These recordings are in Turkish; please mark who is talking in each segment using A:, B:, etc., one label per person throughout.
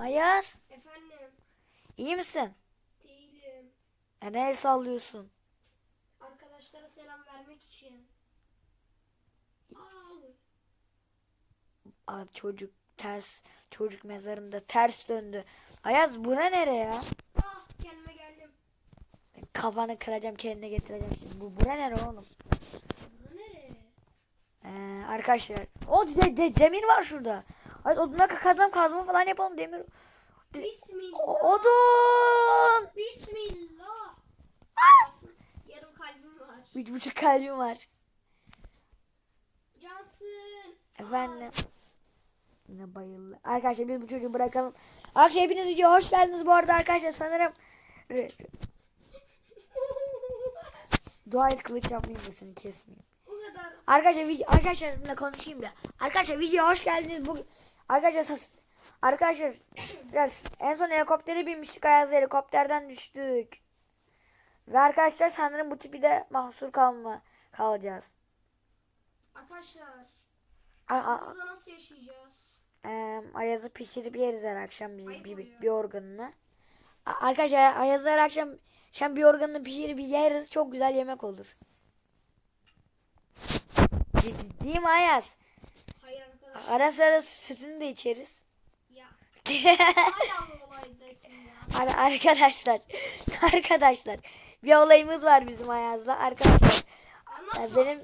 A: Ayaz
B: Efendim,
A: iyi misin?
B: değilim.
A: E, ne el sallıyorsun?
B: Arkadaşlara selam vermek için. Aa,
A: çocuk ters çocuk mezarında ters döndü. Ayaz bura nere ya?
B: ah kendime geldim.
A: Kafanı kıracağım kendine getireceğim şimdi. Bu bura nere oğlum?
B: Bura nereye?
A: Ee, arkadaşlar o de, de- demir var şurada. Ay oduna kazma kazma falan yapalım demir.
B: Bismillah.
A: Odun.
B: Bismillah. Yarım kalbim var.
A: Bir buçuk kalbim var.
B: Cansın.
A: Efendim. Yine bayıldı. Arkadaşlar biz bu çocuğu bırakalım. Arkadaşlar hepiniz videoya hoş geldiniz bu arada arkadaşlar sanırım dua et kılıç yapmayayım da seni kesmeyeyim. Arkadaşlar video arkadaşlarımla konuşayım da. Arkadaşlar videoya hoş geldiniz. Bu arkadaşlar arkadaşlar biraz en son helikoptere binmiştik Ayaz helikopterden düştük. Ve arkadaşlar sanırım bu tipi de mahsur kalma kalacağız.
B: Arkadaşlar,
A: A- a-
B: burada nasıl yaşayacağız?
A: Ee, Ayaz'ı pişirip yeriz her akşam bir,
B: Ayıp
A: bir, bir,
B: oluyor.
A: bir organını. A- Arkadaşlar Ayaz'ı her akşam akşam bir organını pişirip yeriz. Çok güzel yemek olur. Mi Ayaz? Ara sıra sütünü de içeriz.
B: Ya. Hala bu olaydasın ya.
A: Ar- arkadaşlar arkadaşlar bir olayımız var bizim Ayaz'la arkadaşlar.
B: Anlatma.
A: Ya benim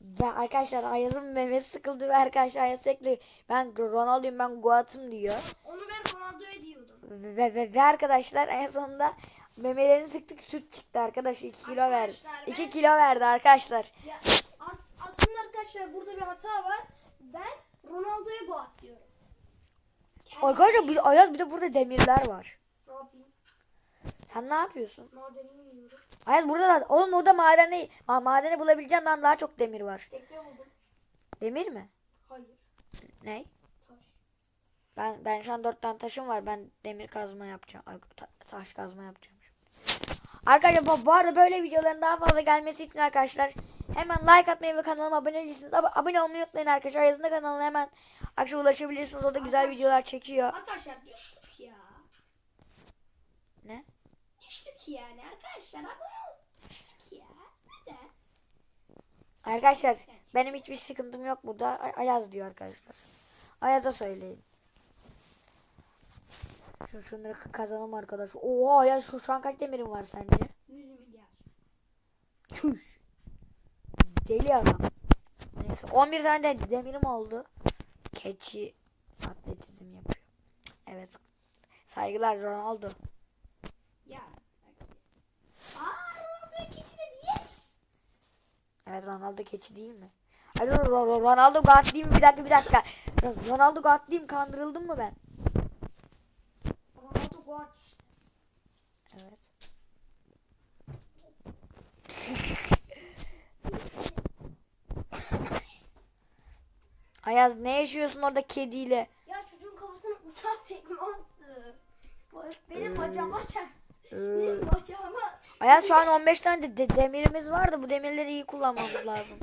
A: ben arkadaşlar Ayaz'ın memesi sıkıldı ve arkadaşlar Ayaz sürekli ben Ronaldo'yum ben Goat'ım diyor.
B: Onu ben Ronaldo'ya diyordum.
A: Ve, ve, ve arkadaşlar en sonunda memelerini sıktık süt çıktı arkadaşlar 2 kilo verdi.
B: Arkadaşlar,
A: 2
B: ben-
A: kilo verdi arkadaşlar.
B: Ya as, aslında arkadaşlar burada bir hata var. Ben Ronaldo'ya bu at diyorum. Kendi-
A: Arkadaşlar bir, Ayaz bir de burada demirler var.
B: Ne yapayım?
A: Sen ne yapıyorsun?
B: Madeni iniyorum.
A: Ayaz burada da oğlum orada madeni ma, madeni bulabileceğinden daha çok demir var.
B: Tekne buldum.
A: Demir mi?
B: Hayır.
A: Ne?
B: Taş.
A: Ben ben şu an 4 tane taşım var. Ben demir kazma yapacağım. Ay, ta- taş kazma yapacağım. Arkadaşlar bu, bu arada böyle videoların daha fazla gelmesi için arkadaşlar hemen like atmayı ve kanalıma abone değilsiniz. Ab- abone olmayı unutmayın arkadaşlar. Yazında kanalına hemen akşam ulaşabilirsiniz. O da güzel
B: Arkadaş-
A: videolar çekiyor.
B: Arkadaşlar düştük ya.
A: Ne?
B: Düştük yani arkadaşlar. Abone ol. Düştük ya. Neden?
A: Arkadaşlar benim hiçbir sıkıntım yok burada. Ay- Ayaz diyor arkadaşlar. Ayaz'a söyleyin. Şu şunları kazanalım arkadaş. Oha Ayaz şu, şu an kaç demirim var sence?
B: 100 milyar.
A: Çüş. Deli adam. Neyse 11 tane de demirim oldu. Keçi atletizm yapıyor. Evet. Saygılar Ronaldo.
B: Ya. Aa Ronaldo'ya keçi dedi yes.
A: Evet Ronaldo keçi değil mi? Ro- Ronaldo God değil mi? Bir dakika bir dakika. Ro- Ronaldo God değil mi? Kandırıldım mı ben?
B: Ronaldo işte.
A: Evet. Ayaz ne yaşıyorsun orada kediyle?
B: Ya çocuğun kafasına uçak tekme attı. Benim bacağıma çak.
A: Ee,
B: Benim bacağıma.
A: Ayaz şu an 15 tane de, de- demirimiz var da bu demirleri iyi kullanmamız lazım.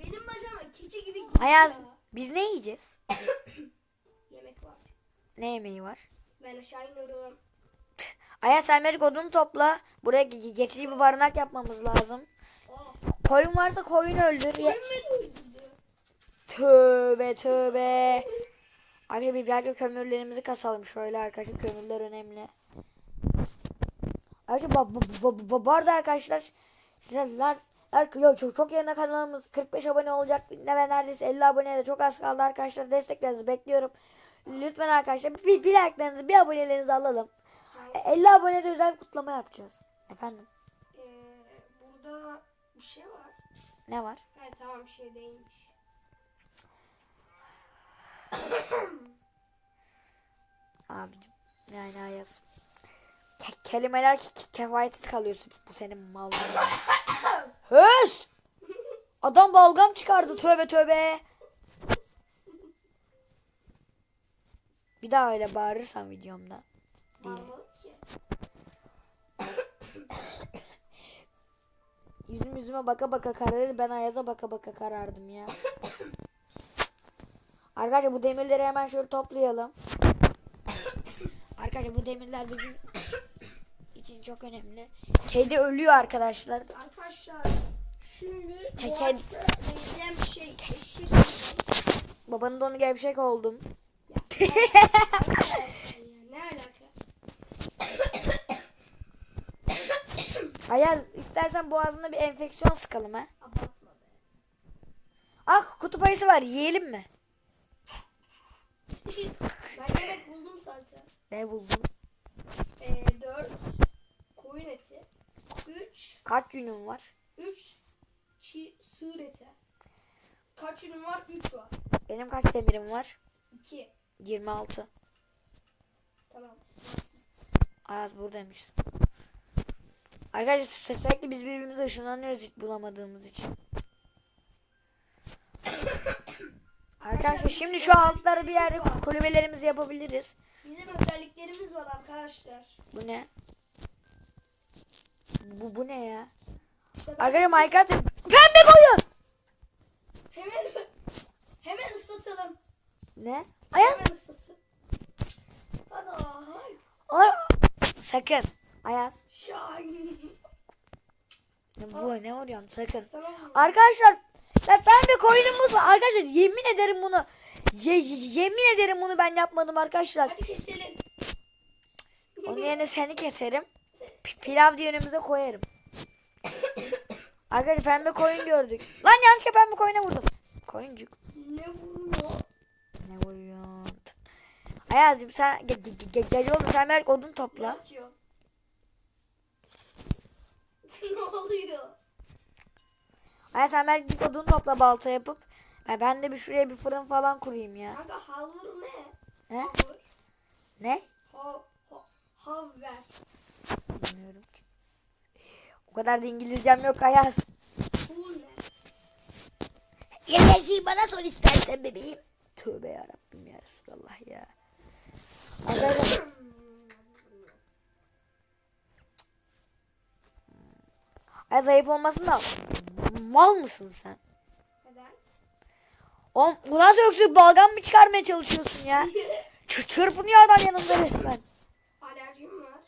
B: Benim bacağıma keçi gibi gidiyor.
A: Ayaz biz ne yiyeceğiz?
B: Yemek var.
A: Ne yemeği var?
B: Ben aşağı iniyorum.
A: Ayaz sen merik odunu topla. Buraya ge- geçici bir barınak yapmamız lazım.
B: Oh.
A: Koyun varsa koyun öldür.
B: Beni öldürdü.
A: Tövbe tövbe. Arkadaşlar bir birazcık kömürlerimizi kasalım. Şöyle arkadaşlar kömürler önemli. Arkadaşlar bu, arada arkadaşlar sizler yo, çok, çok yakında kanalımız 45 abone olacak ne ve neredeyse 50 aboneye de çok az kaldı arkadaşlar desteklerinizi bekliyorum. Lütfen arkadaşlar bir, bir like'larınızı bir abonelerinizi alalım. E, 50 abonede özel bir kutlama yapacağız. Efendim
B: Ee, burada bir şey var.
A: ne var?
B: He tamam bir şey değilmiş.
A: Abicim yani Ayaz. Ke- kelimeler ki ke- kefayetsiz kalıyorsun bu senin malın. Hös! Adam balgam çıkardı tövbe tövbe. Bir daha öyle bağırırsan videomda. Değil. Yüzüm yüzüme baka baka kararır ben Ayaz'a baka baka karardım ya. Arkadaşlar bu demirleri hemen şöyle toplayalım. Arkadaşlar bu demirler bizim için çok önemli. Kedi ölüyor arkadaşlar.
B: Arkadaşlar şimdi vereceğim bir şey eşek.
A: Babanın donu gevşek oldum.
B: Ya, ne alaka?
A: Ayaz istersen boğazına bir enfeksiyon sıkalım ha.
B: Abartma be.
A: Ah kutup ayısı var yiyelim mi?
B: Ben yemek buldum zaten.
A: Ne buldun?
B: Ee, 4 koyun eti. 3
A: Kaç günün var?
B: 3 çiğ sığır eti. Kaç ünüm var? 3 var.
A: Benim kaç demirim var?
B: 2.
A: 26.
B: Tamam.
A: Ayaz buradaymışsın. Arkadaşlar sürekli biz birbirimize ışınlanıyoruz hiç bulamadığımız için. Arkadaşlar şimdi şu altları bir yerde kulübelerimizi yapabiliriz.
B: Bizim özelliklerimiz var arkadaşlar.
A: Bu ne? Bu, bu ne ya? Arkadaşlar Minecraft pembe koyun.
B: hemen hemen ıslatalım.
A: Ne? Ayaz.
B: Hemen ıslatalım. Hadi.
A: Ay. Sakın. Ayaz.
B: Şahin.
A: Bu ne vuruyorsun sakın.
B: Sana
A: Arkadaşlar ya pembe koyunumuz. Arkadaşlar yemin ederim bunu ye- ye- yemin ederim bunu ben yapmadım arkadaşlar.
B: Hadi keselim.
A: Onun yerine seni keserim. P- pilav diye önümüze koyarım. Arkadaşlar pembe koyun gördük. Lan yanlışlıkla pembe koyuna vurdum. Koyuncuk.
B: Ne vuruyor?
A: Ne vuruyorsun? Ayaz'cığım sen ge- ge- ge- ge- gece oldu sen belki odun topla.
B: ne oluyor?
A: Ayaz sen belki git odun topla balta yapıp. Ya ben de bir şuraya bir fırın falan kurayım ya.
B: Kanka havur ne?
A: He?
B: Havur.
A: Ne?
B: Hav, hav, havver.
A: Bilmiyorum ki. O kadar da İngilizcem yok Ayaz.
B: Bu ne?
A: Ya her şeyi bana sor istersen bebeğim. Tövbe yarabbim ya Resulallah ya. Arkadaşlar Ay zayıf olmasın da mal mısın sen?
B: Neden?
A: Oğlum bu nasıl öksürük balgam mı çıkarmaya çalışıyorsun ya? Ç çırpınıyor adam yanımda resmen.
B: Alerjim var.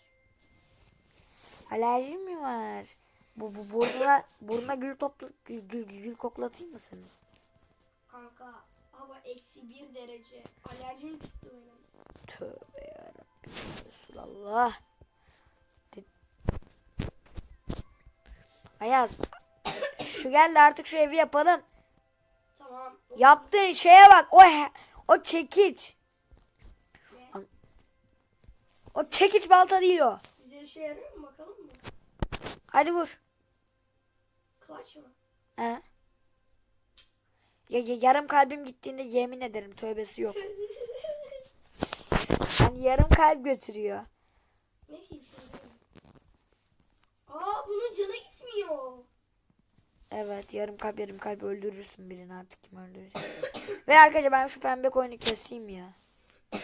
A: Alerjin mi var? Bu, bu burnuna, burnuna gül topla gül, gül, gül koklatayım mı seni?
B: Kanka hava eksi bir derece. Alerjim tuttu benim.
A: Tövbe yarabbim ya Resulallah. Ayaz. Şu geldi artık şu evi yapalım.
B: Tamam.
A: Yaptığın şeye bak. O o çekiç.
B: Ne?
A: O çekiç balta değil o.
B: Bize işe yarıyor mu bakalım mı?
A: Hadi vur.
B: Clutch mı?
A: He. Ya, ya- yarım kalbim gittiğinde yemin ederim tövbesi yok. Yani yarım kalp götürüyor.
B: İşe yarıyor. Aa bunun canı gitmiyor.
A: Evet yarım kalp yarım kalp öldürürsün birini artık kim öldürecek. Ve arkadaşlar ben şu pembe koyunu keseyim ya.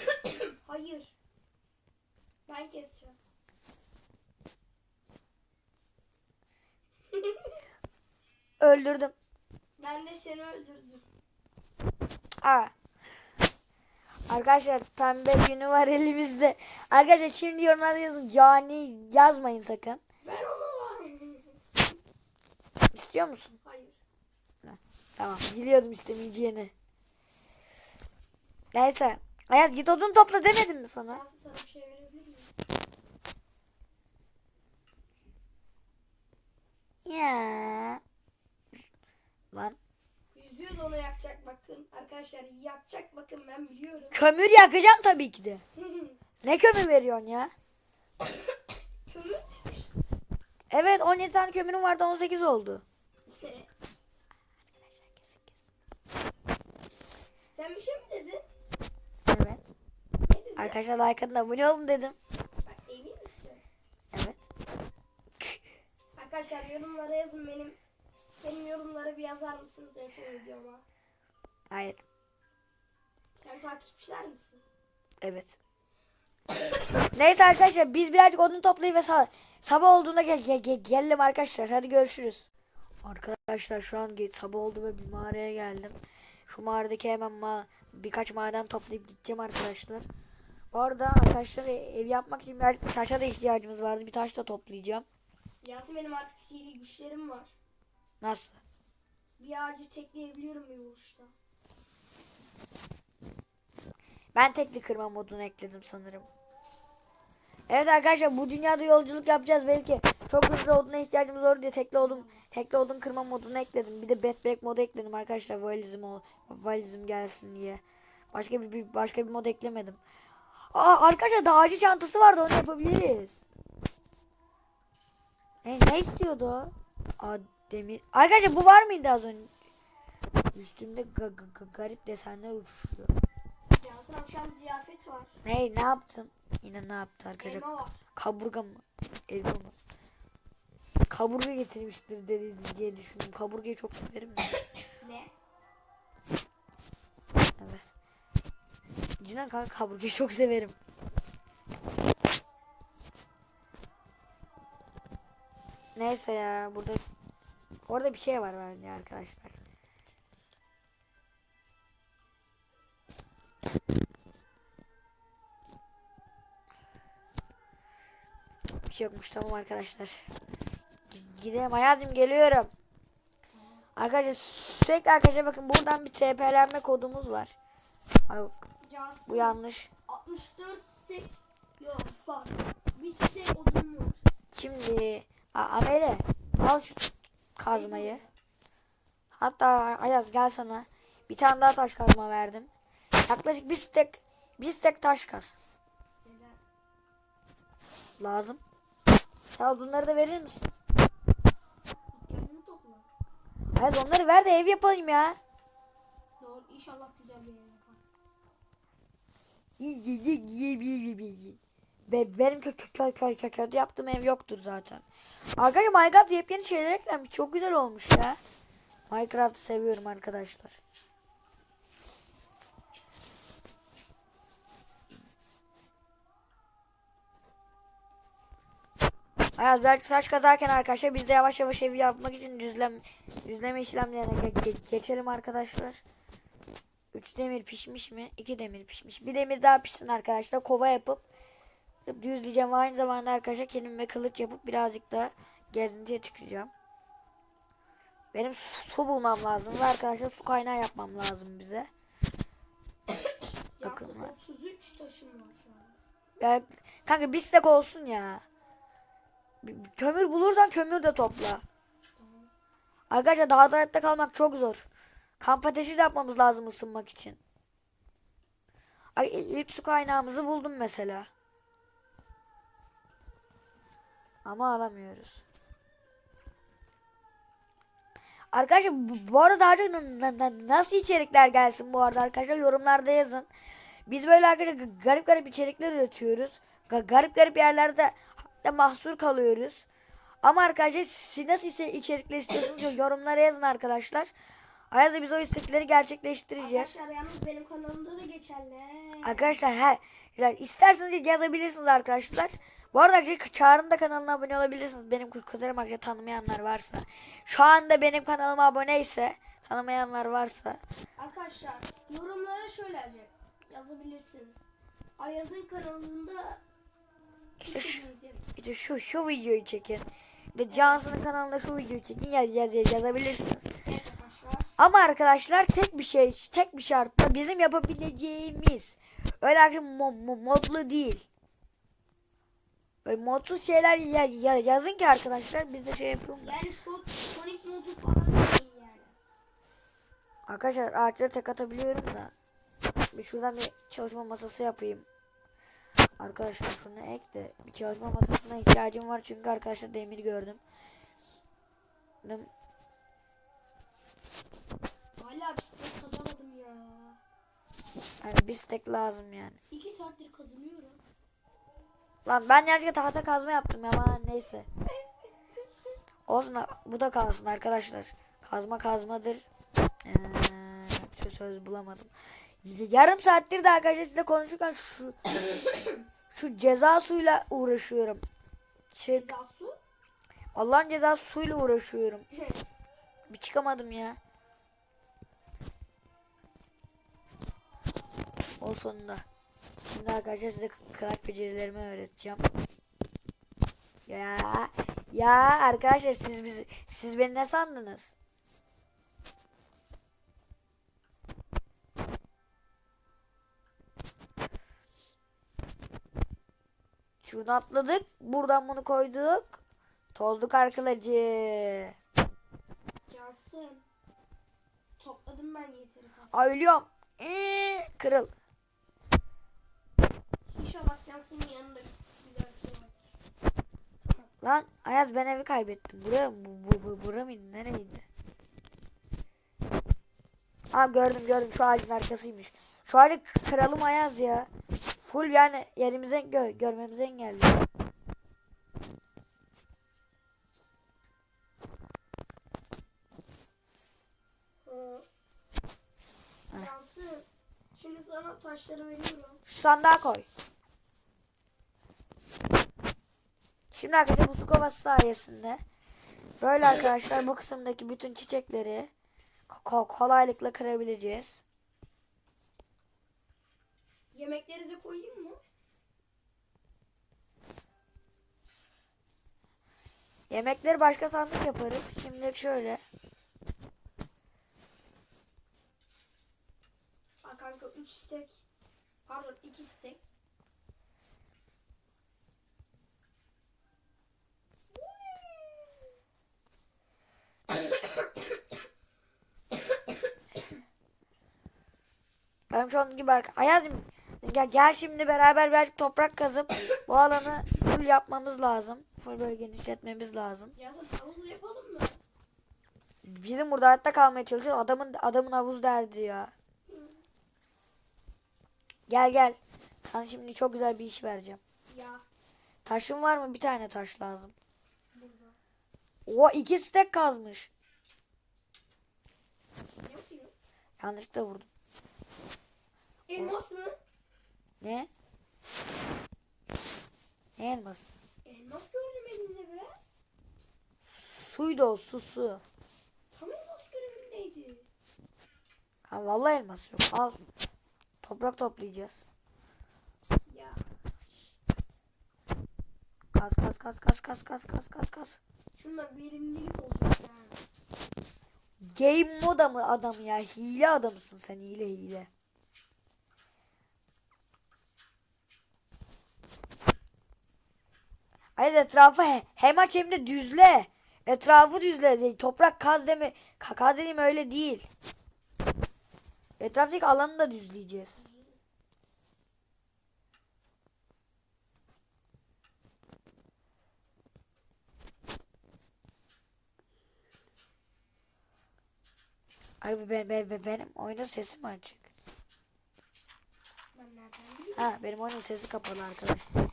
B: Hayır. Ben keseceğim.
A: Öldürdüm.
B: ben de seni öldürdüm.
A: Aa. Arkadaşlar pembe günü var elimizde. Arkadaşlar şimdi yorumlarda yazın. Cani yazmayın sakın.
B: Ben onu.
A: İstiyor musun?
B: Hayır.
A: Tamam biliyordum istemeyeceğini. Neyse. Ayaz git odun topla demedim mi sana?
B: Cansı sana bir şey verebilir miyim?
A: Ya. Lan.
B: Yüzde yüz onu yakacak bakın. Arkadaşlar yakacak bakın ben biliyorum.
A: Kömür yakacağım tabii ki de. Ne kömür veriyorsun ya?
B: Kömür
A: Evet 17 tane kömürüm vardı 18 oldu.
B: Sen bir şey mi dedin?
A: Evet.
B: Ne dedin?
A: Arkadaşlar like atın abone olun dedim.
B: Bak, emin misin?
A: Evet.
B: Arkadaşlar yorumlara yazın benim. Benim yorumlara bir yazar mısınız son videoma?
A: Hayır.
B: Sen takipçiler misin?
A: Evet. Neyse arkadaşlar biz birazcık odun toplayıp ve sab- sabah olduğunda gel gel gel gelelim arkadaşlar. Hadi görüşürüz. Arkadaşlar şu an sabah oldu ve bir mağaraya geldim. Şu mağaradaki hemen ma birkaç maden toplayıp gideceğim arkadaşlar. Bu arada arkadaşlar ev yapmak için birazcık taşa da ihtiyacımız vardı. Bir taş da toplayacağım.
B: Yasin benim artık sihirli güçlerim var.
A: Nasıl?
B: Bir ağacı tekleyebiliyorum bir vuruşta.
A: Ben tekli kırma modunu ekledim sanırım. Evet arkadaşlar bu dünyada yolculuk yapacağız belki. Çok hızlı oduna ihtiyacımız olur diye tekli odun tekli odun kırma modunu ekledim. Bir de backpack modu ekledim arkadaşlar valizim valizim gelsin diye. Başka bir, bir başka bir mod eklemedim. Aa arkadaşlar dağcı çantası vardı onu yapabiliriz. Ne, ne istiyordu? Aa demir. Arkadaşlar bu var mıydı az önce? Üstümde ga- ga- ga- garip desenler uçuşuyor.
B: Yasin akşam ziyafet var.
A: Hey ne yaptın? Yine ne yaptı arkadaşlar?
B: Elma var.
A: Kaburga mı? Elma mı? Kaburga getirmiştir dedi diye düşündüm. Kaburgayı çok severim de.
B: Ne?
A: Evet. Cinan kanka kaburgayı çok severim. Neyse ya burada orada bir şey var bence arkadaşlar. Bir şey yokmuş tamam arkadaşlar. G- Gidelim hayatım geliyorum. Arkadaşlar sürekli arkadaşlar bakın buradan bir TP'lenme kodumuz var. Ay, bu yanlış.
B: 64 stek. Yok bak. Bir stek odun var.
A: Şimdi Amele al şu kazmayı. Hatta Ayaz gel sana. Bir tane daha taş kazma verdim. Yaklaşık bir stek bir stek taş.
B: Neden?
A: Lazım. Ol, bunları da verir misin? Ayaz onları ver de ev yapalım ya.
B: Doğru inşallah güzel bir yer yaparız.
A: Ve benim kö kö kö kö kö kötü yaptığım ev yoktur zaten. Arkadaşlar Minecraft yepyeni şeyler eklenmiş. Çok güzel olmuş ya. Minecraft'ı seviyorum arkadaşlar. Ayaz belki saç kazarken arkadaşlar biz de yavaş yavaş evi yapmak için düzlem düzleme işlemlerine ge- ge- geçelim arkadaşlar. 3 demir pişmiş mi? 2 demir pişmiş. Bir demir daha pişsin arkadaşlar. Kova yapıp düzleyeceğim. Aynı zamanda arkadaşlar kendime kılıç yapıp birazcık da gezintiye çıkacağım. Benim su, su bulmam lazım ve arkadaşlar su kaynağı yapmam lazım bize. Bakın
B: Yasin
A: lan.
B: 33 taşım var şu an.
A: Ya, kanka bir stek olsun ya. Kömür bulursan kömür de topla. Arkadaşlar dağda hayatta kalmak çok zor. Kamp ateşi de yapmamız lazım ısınmak için. Ay, ilk su kaynağımızı buldum mesela. Ama alamıyoruz. Arkadaşlar bu, arada daha çok na- na- na- nasıl içerikler gelsin bu arada arkadaşlar yorumlarda yazın. Biz böyle arkadaşlar garip garip içerikler üretiyoruz. Ga- garip garip yerlerde hatta mahsur kalıyoruz. Ama arkadaşlar siz nasıl ise içerikler istiyorsunuz yorumlara yazın arkadaşlar. Ayazda biz o istekleri gerçekleştireceğiz.
B: Arkadaşlar yalnız benim kanalımda da geçerli.
A: Arkadaşlar her yani isterseniz yazabilirsiniz arkadaşlar. Bu arada arkadaşlar Çağrı'nın da kanalına abone olabilirsiniz. Benim kuzenim arkadaşlar tanımayanlar varsa. Şu anda benim kanalıma abone ise tanımayanlar varsa.
B: Arkadaşlar yorumlara şöyle yazabilirsiniz. Ayaz'ın kanalında
A: İşte şu, işte şu, şu videoyu çekin. De Johnson'ın kanalında şu videoyu çekin yaz, yaz, yaz- yazabilirsiniz. Ama arkadaşlar tek bir şey, tek bir şartla bizim yapabileceğimiz öyle mo- mo- modlu değil. Böyle modsuz şeyler ya- ya- yazın ki arkadaşlar biz de şey yapalım.
B: Yani Sonic modu falan değil yani.
A: Arkadaşlar ağaçlara tek atabiliyorum da. Bir şuradan bir çalışma masası yapayım. Arkadaşlar şunu ek de bir çalışma masasına ihtiyacım var çünkü arkadaşlar demir gördüm.
B: Hala bisiklet kazamadım ya.
A: Yani bir stek lazım yani.
B: İki saattir kazanıyorum.
A: Lan ben gerçekten tahta kazma yaptım ya ama neyse. Olsun bu da kalsın arkadaşlar. Kazma kazmadır. Ee, söz, söz bulamadım. Yarım saattir de arkadaşlar size konuşurken şu şu ceza suyla uğraşıyorum. Çık.
B: Zasu.
A: Allah'ın cezası suyla uğraşıyorum. Bir çıkamadım ya. O sonunda. Şimdi arkadaşlar size kırak becerilerimi öğreteceğim. Ya ya arkadaşlar siz biz siz beni ne sandınız? Şuradan atladık. Buradan bunu koyduk. Tolduk arkılacı.
B: Cansın. Topladım ben yeteri kadar.
A: Ay ölüyorum. Ee, kırıl.
B: İnşallah Cansın'ın yanında güzel bir şey vardır.
A: Lan Ayaz ben evi kaybettim. Buraya bu, bu, bu, bura mıydı? Nereydi? Ha gördüm gördüm şu ağacın arkasıymış. Şu ağacı kıralım Ayaz ya. Full yani yerimize gö görmemize engelliyor.
B: Hı. Cansın. Şimdi sana taşları veriyorum.
A: Şu sandığa koy. Şimdi arkadaşlar bu su kovası sayesinde böyle arkadaşlar bu kısımdaki bütün çiçekleri ko- kolaylıkla kırabileceğiz.
B: Yemekleri de koyayım mı?
A: Yemekleri başka sandık yaparız. Şimdi şöyle.
B: Ha kanka 3 stek. Pardon 2 stek.
A: Ben şu an gibi arka... Ayaz'ım gel, gel şimdi beraber birazcık toprak kazıp bu alanı full yapmamız lazım. Full böyle genişletmemiz lazım.
B: Yazın havuz yapalım mı?
A: Bizim burada hayatta kalmaya çalışıyor. Adamın adamın havuz derdi ya. Gel gel. Sana şimdi çok güzel bir iş vereceğim.
B: Ya
A: Taşın var mı? Bir tane taş lazım.
B: burada.
A: O iki stek kazmış.
B: Ne yapıyor?
A: Yanlışlıkla vurdum.
B: Elmas mı?
A: Ne? Ne elması?
B: Elmas gördüm elinde be.
A: Suydu o su su.
B: Tam elmas görevindeydi.
A: Ha vallahi elmas yok. Al. Toprak toplayacağız.
B: Ya
A: Kaz kaz kaz kaz kaz kaz kaz kaz kaz.
B: şunla verimlilik olacak ya.
A: Game moda mı adam ya? Hile adamısın sen hile hile. Hayır etrafı he, hem aç hem de düzle. Etrafı düzle. Toprak kaz deme. Ka- Kaz dediğim öyle değil. Etraftaki alanı da düzleyeceğiz. Abi ben, ben, ben- benim oyunun sesi mi açık? Ha benim oyunun sesi kapalı arkadaşlar.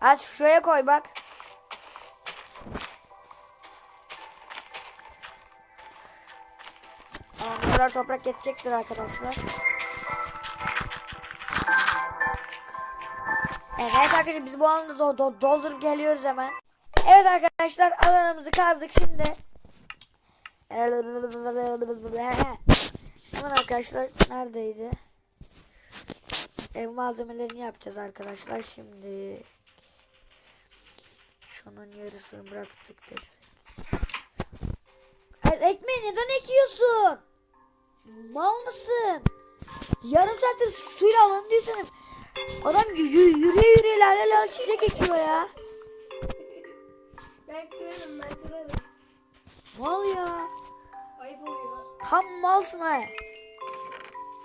A: Aç şuraya koy bak. Kadar toprak yetecektir arkadaşlar. Evet arkadaşlar biz bu alanı do- do- doldurup geliyoruz hemen. Evet arkadaşlar alanımızı kazdık şimdi. Hemen arkadaşlar neredeydi? Ev malzemelerini yapacağız arkadaşlar şimdi. Şunun yarısını bıraktık. Ay, ekmeği neden ekiyorsun? Mal mısın? Yarım saattir suyla değilsin. Adam yü- yü- yürüye yürüye lale lale çiçek ekiyor ya.
B: Ben kırarım ben kırarım.
A: Mal ya.
B: Ayıp oluyor.
A: Tam malsın ha.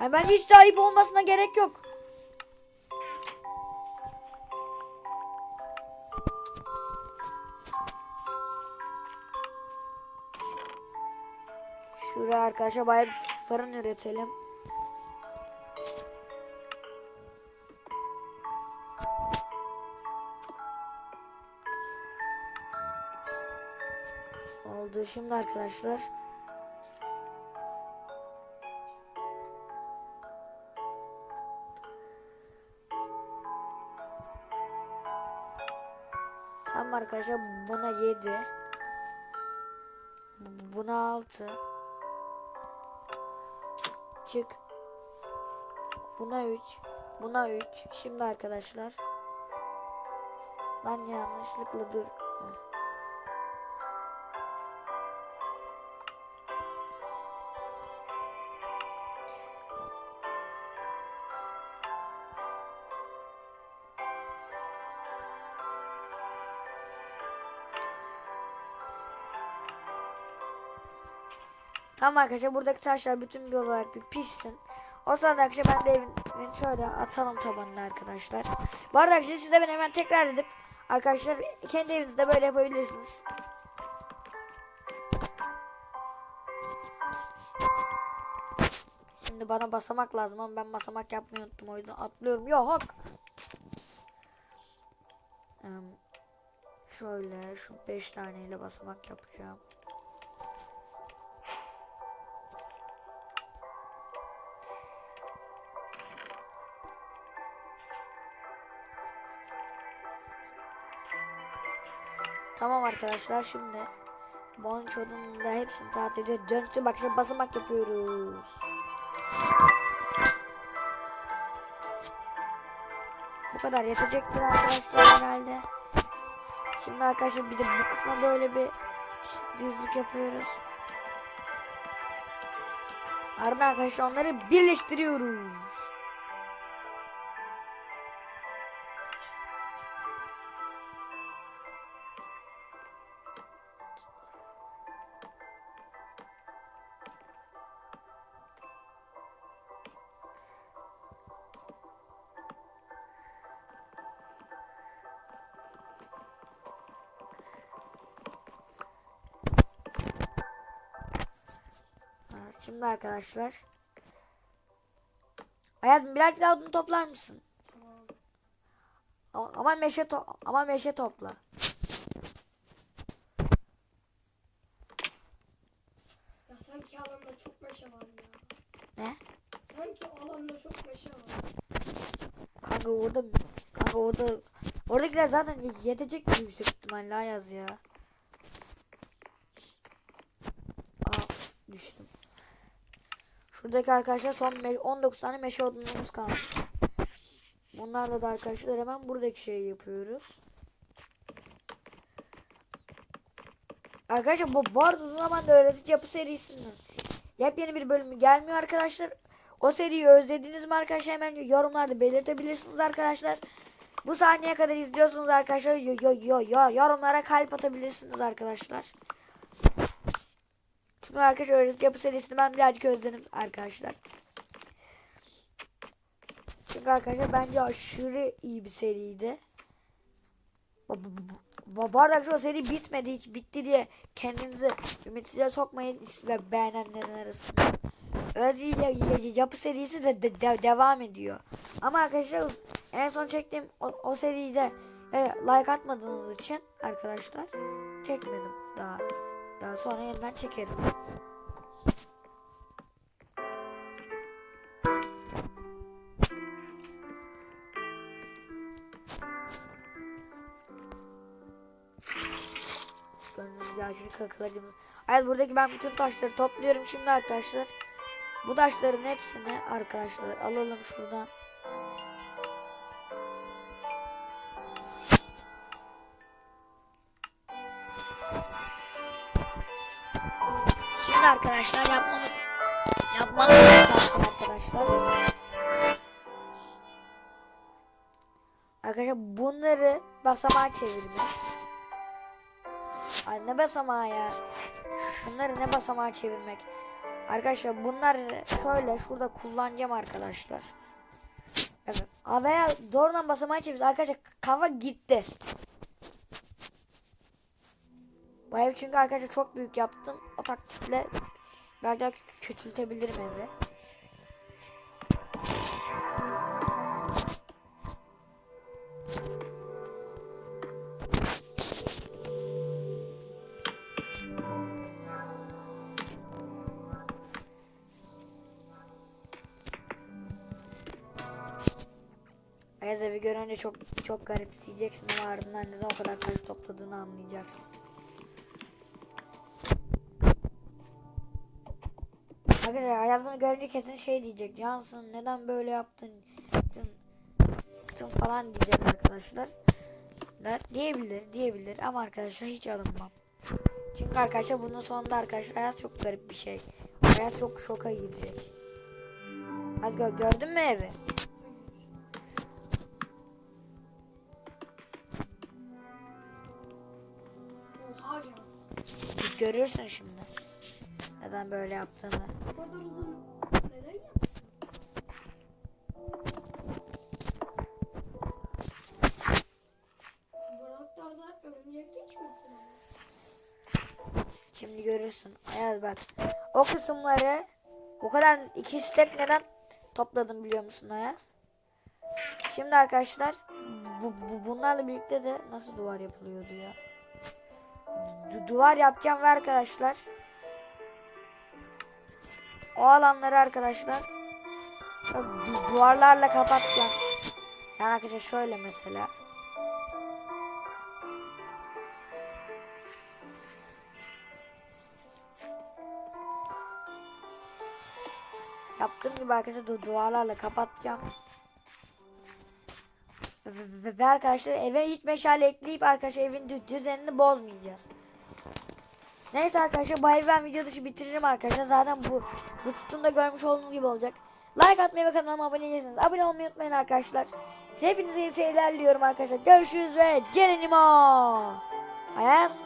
A: Yani bence hiç de ayıp olmasına gerek yok. Arkadaşlar bayağı fırın üretelim. Oldu şimdi arkadaşlar. Tamam arkadaşlar buna 7. Buna 6. Çık. Buna 3. Buna 3. Şimdi arkadaşlar. Lan yanlışlıkla dur. Heh. Tamam arkadaşlar buradaki taşlar bütün bir olarak bir pişsin. O sırada arkadaşlar ben de evin şöyle atalım tabanına arkadaşlar. Bu arada arkadaşlar siz de ben hemen tekrar edip arkadaşlar kendi evinizde böyle yapabilirsiniz. Şimdi bana basamak lazım ama ben basamak yapmayı unuttum o yüzden atlıyorum. Yok. Şöyle şu 5 taneyle basamak yapacağım. Arkadaşlar şimdi Bonço'nun da hepsini tatil ediyor. Dönüştü bak şimdi basamak yapıyoruz. Bu kadar yetecektir arkadaşlar herhalde. Şimdi arkadaşlar bir de bu kısma böyle bir düzlük yapıyoruz. Ardından arkadaşlar onları birleştiriyoruz. Şimdi arkadaşlar. Hayatım birazcık daha odun toplar mısın?
B: Tamam.
A: Ama, meşe to ama meşe topla.
B: Ya sanki alanda çok meşe var ya.
A: Ne?
B: Sanki alanda çok meşe var.
A: Kanka orada kanka orada oradakiler zaten yetecek yüksek ihtimalle Ayaz ya. Aa düştüm. Şuradaki arkadaşlar son me- 19 tane meşe odunumuz kalmış. Bunlarla da arkadaşlar hemen buradaki şeyi yapıyoruz. Arkadaşlar bu, bu arada uzun zamandır öğretici yapı serisinin yepyeni bir bölümü gelmiyor arkadaşlar. O seriyi özlediniz mi arkadaşlar hemen yorumlarda belirtebilirsiniz arkadaşlar. Bu sahneye kadar izliyorsunuz arkadaşlar. Yo, yo, yo, yo, yorumlara kalp atabilirsiniz arkadaşlar. Çünkü arkadaşlar öğretici yapı serisini ben birazcık özledim arkadaşlar. Çünkü arkadaşlar bence aşırı iyi bir seriydi. Bu, arada arkadaşlar seri bitmedi hiç bitti diye kendinizi ümitsizliğe sokmayın ve beğenenlerin arasında. Öyle yapı serisi de, de- de- devam ediyor. Ama arkadaşlar en son çektiğim o, o seride e, like atmadığınız için arkadaşlar çekmedim daha. Daha sonra yeniden çekerim. Gönlümüz yaşlı kakılacımız. Evet buradaki ben bütün taşları topluyorum şimdi arkadaşlar. Bu taşların hepsini arkadaşlar alalım şuradan. Arkadaşlar yapmamız yapmamız arkadaşlar. Arkadaşlar bunları basamağa çevirmek. Ay ne basamağı ya. Şunları ne basamağa çevirmek. Arkadaşlar bunlar şöyle şurada kullanacağım arkadaşlar. Evet. Veya doğrudan basamağa çeviriyoruz. Arkadaşlar kafa gitti. Bu ev çünkü arkadaşlar çok büyük yaptım. O taktikle belki küçültebilirim evi. Ayaz evi görünce çok çok garipseyeceksin ama ardından neden o kadar taş topladığını anlayacaksın. Arkadaşlar bunu görünce kesin şey diyecek. Cansın neden böyle yaptın? Yaptın, yaptın falan diyecek arkadaşlar. Der, diyebilir diyebilir ama arkadaşlar hiç alınmam. Çünkü arkadaşlar bunun sonunda arkadaşlar Ayaz çok garip bir şey. Ayaz çok şoka girecek. Az gö gördün mü evi? Görürsün şimdi. Neden böyle yaptığını.
B: Bu kadar uzun neden yaptın? Bıraklardan örümcek geçmesin ama.
A: Şimdi görürsün. Ayaz bak. O kısımları o kadar iki stek neden topladım biliyor musun Ayaz? Şimdi arkadaşlar bu, bu- bunlarla birlikte de nasıl duvar yapılıyordu ya? Du- duvar yapacağım ve arkadaşlar o alanları arkadaşlar duvarlarla kapatacağım. Yani arkadaşlar şöyle mesela. Yaptığım gibi arkadaşlar du- duvarlarla kapatacağım. Ve, arkadaşlar eve hiç meşale ekleyip arkadaşlar evin dü- düzenini bozmayacağız. Neyse arkadaşlar bu ben video dışı bitiririm arkadaşlar. Zaten bu bu sütunda görmüş olduğunuz gibi olacak. Like atmayı ve kanalıma abone değilseniz abone olmayı unutmayın arkadaşlar. Hepinize iyi seyirler diliyorum arkadaşlar. Görüşürüz ve Cerenimo. Ayaz.